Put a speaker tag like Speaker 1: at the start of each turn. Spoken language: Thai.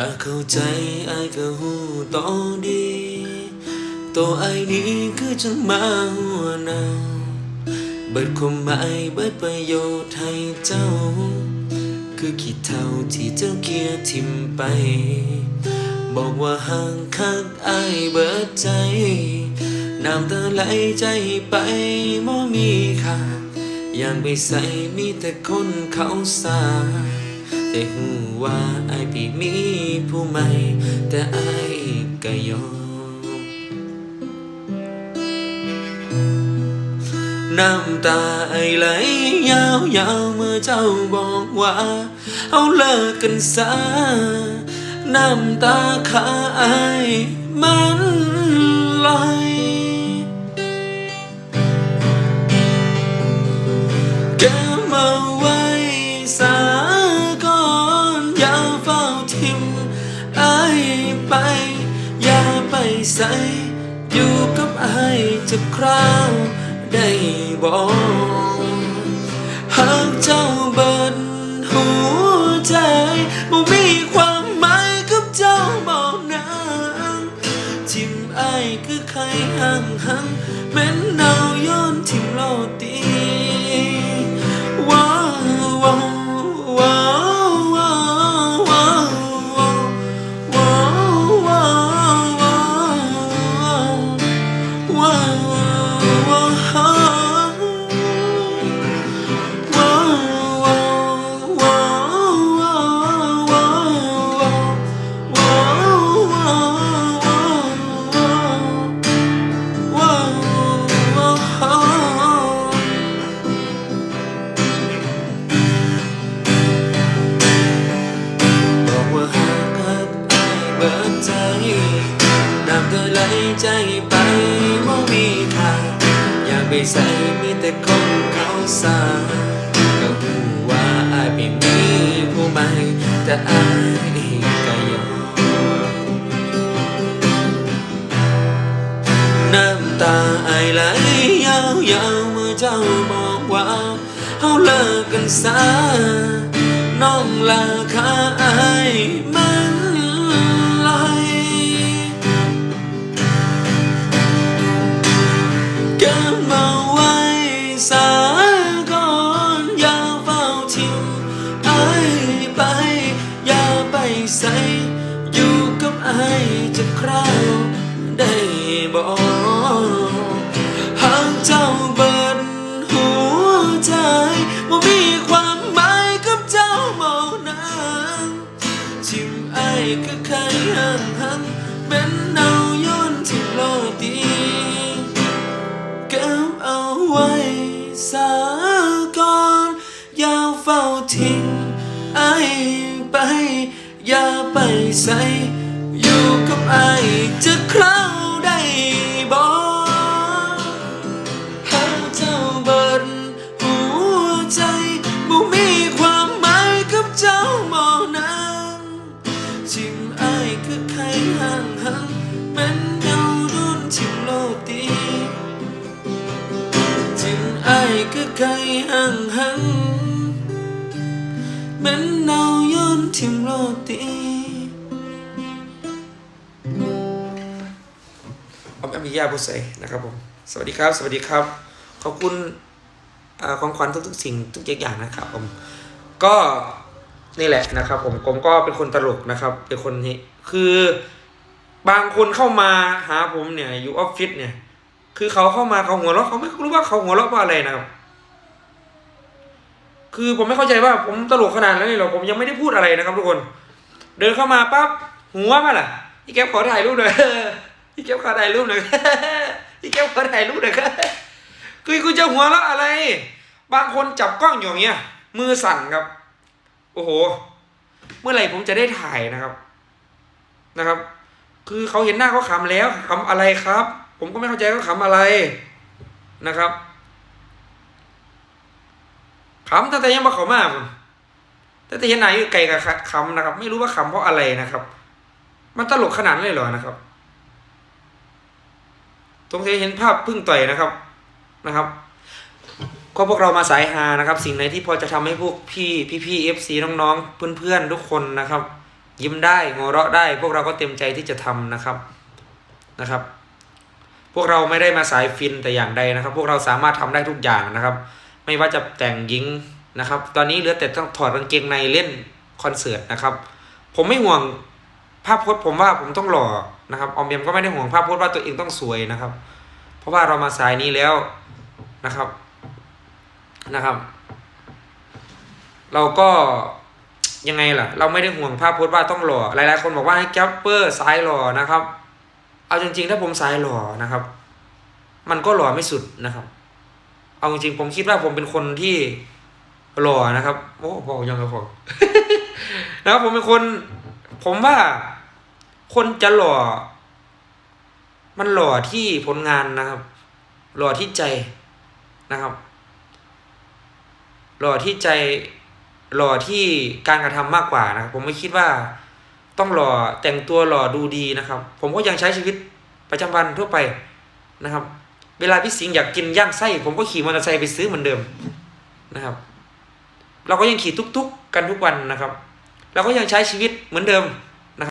Speaker 1: ก็เข้าใจไอ้ก็หูต่อดีตัวไอ้นี้คือจังมาหัวนาเบิดความหมายเบิดประโยชน์ให้เจ้า คือขีดเท่าที่เจ้าเกียร์ทิมไป บอกว่าห่างคักไอ้เบิดใจน้ำตาไหลใจไปบ่มีค่ะอย่างไปใส่มีแต่คนเขาสา แต่หูว่าไอพี่มีผู้ใหม่ แต่ไอก็ยอมน้ำตาไอไหลยาวยาวเมื่อเจ้าบอกว่า เอาเลิกกันซะน้ำตาขาไอมันไหล ใส อยู่กับไอจะคราวได้บอกหากเจ้าเบิดหัวใจบ่มีความหมายกับเจ้าบอกนางจิมไอคือใครห่างหังเป็นดนาย้อนทิมโลตี มีทาง อยากไปใส่มีแต่คนเขาสาก็หูว่าอายเป็นมีผู้ใหม่แต่อายก็ยอมน้ำตาอายไหลยาวๆเมื่อเจ้ามองว่าเฮาเลิกกันซะน้องลาคา ใสอยู่กับไอจะคราวได้บอก อย่าไปใส่อยู่กับไอจะคราวได้บอกหากเจ้าเบิดหัวใจบ่มีความหมายกับเจ้าหมอนั้นชิมไอคือใครห่างหันเป็นเงาดุนชิมโลดีจึงไอ้ายก็ไกลห่างหันเหมันเนาย้อ นทิมโรตีออมแอมิยาบุษยนะครับผมสวัสดีครับ สวัสดีครับ ขอบคุณของขวัญทุกๆสิ่งทุกอย่างนะครับผมก็นี่แหละนะครับผมผมก็เป็นคนตลกนะครับ เป็นคนที่คือบางคนเข้ามาหาผมเนี่ยอยู่ออฟฟิศเนี่ย คือเขาเข้ามาเขาหัวเราะเขาไม่รู้ว่าเขาหัวเราะเพราะอะไรนะครับ คือผมไม่เข้าใจว่าผมตลกขนาดนั้นเลยเหรอผมยังไม่ได้พูดอะไรนะครับทุกคน เดินเข้ามาปั๊บหัวมาล่ะพี่แก๊ปขอถ่ายรูปหน่อยพี่แก๊ปขอถ่ายรูปหน่อยพี่แก๊ปขอถ่ายรูปหน่อยคือคุณจะหัวเราะอะไร บางคนจับกล้องอยู่อย่างเงี้ย มือสั่นครับ โอ้โห เมื่อไหร่ผมจะได้ถ่ายนะครับ นะครับ คือเขาเห็นหน้าเขาขำแล้วขำอะไรครับ ผมก็ไม่เข้าใจเขาขำอะไรนะครับ ขำตั้งแต่ยังมาเขามาผมตั้งแต่เห็นหน้าอยู่ไกลกับขำนะครับ ไม่รู้ว่าขำเพราะอะไรนะครับ มันตลกขนาดนั้นเลยเหรอนะครับ ตรงที่เห็นภาพพึ่งต่อยนะครับนะครับก็พวกเรามาสายฮานะครับ สิ่งไหนที่พอจะทำให้พวกพี่พี่พี่เอฟซีน้องๆเพื่อนๆทุกคนนะครับ
Speaker 2: ยิ้มได้หัวเราะได้ พวกเราก็เต็มใจที่จะทำนะครับนะครับ พวกเราไม่ได้มาสายฟินแต่อย่างใดนะครับ พวกเราสามารถทำได้ทุกอย่างนะครับ ไม่ว่าจะแต่งหญิงนะครับ ตอนนี้เหลือแต่ต้องถอดกางเกงในเล่นคอนเสิร์ตนะครับ ผมไม่ห่วงภาพพจน์ผมว่าผมต้องหล่อนะครับออมเบียมก็ไม่ได้ห่วงภาพพจน์ว่าตัวเองต้องสวยนะครับ เพราะว่าเรามาสายนี้แล้วนะครับนะครับ เราก็ยังไงล่ะ เราไม่ได้ห่วงภาพพจน์ว่าต้องหล่อหลายๆคนบอกว่าให้แก๊ปเปอร์สายหล่อนะครับ เอาจริง ๆ ถ้าผมสายหล่อนะครับ มันก็หล่อไม่สุดนะครับ เอาจริงๆผมคิดว่าผมเป็นคนที่หล่อนะครับ โอ้พอยังครับพอนะครับผมเป็นคน ผมว่าคนจะหล่อ มันหล่อที่ผลงานนะครับ หล่อที่ใจนะครับ หล่อที่ใจ หล่อที่การกระทำมากกว่านะครับผมไม่คิดว่าต้องหล่อแต่งตัวหล่อดูดีนะครับ ผมก็ยังใช้ชีวิตประจำวันทั่วไปนะครับ เวลาพี่สิงห์อยากกินย่างไส้ผมก็ขี่มอเตอร์ไซค์ไปซื้อเหมือนเดิมนะครับ เราก็ยังขี่ทุกๆกันทุกวันนะครับ เราก็ยังใช้ชีวิตเหมือนเดิม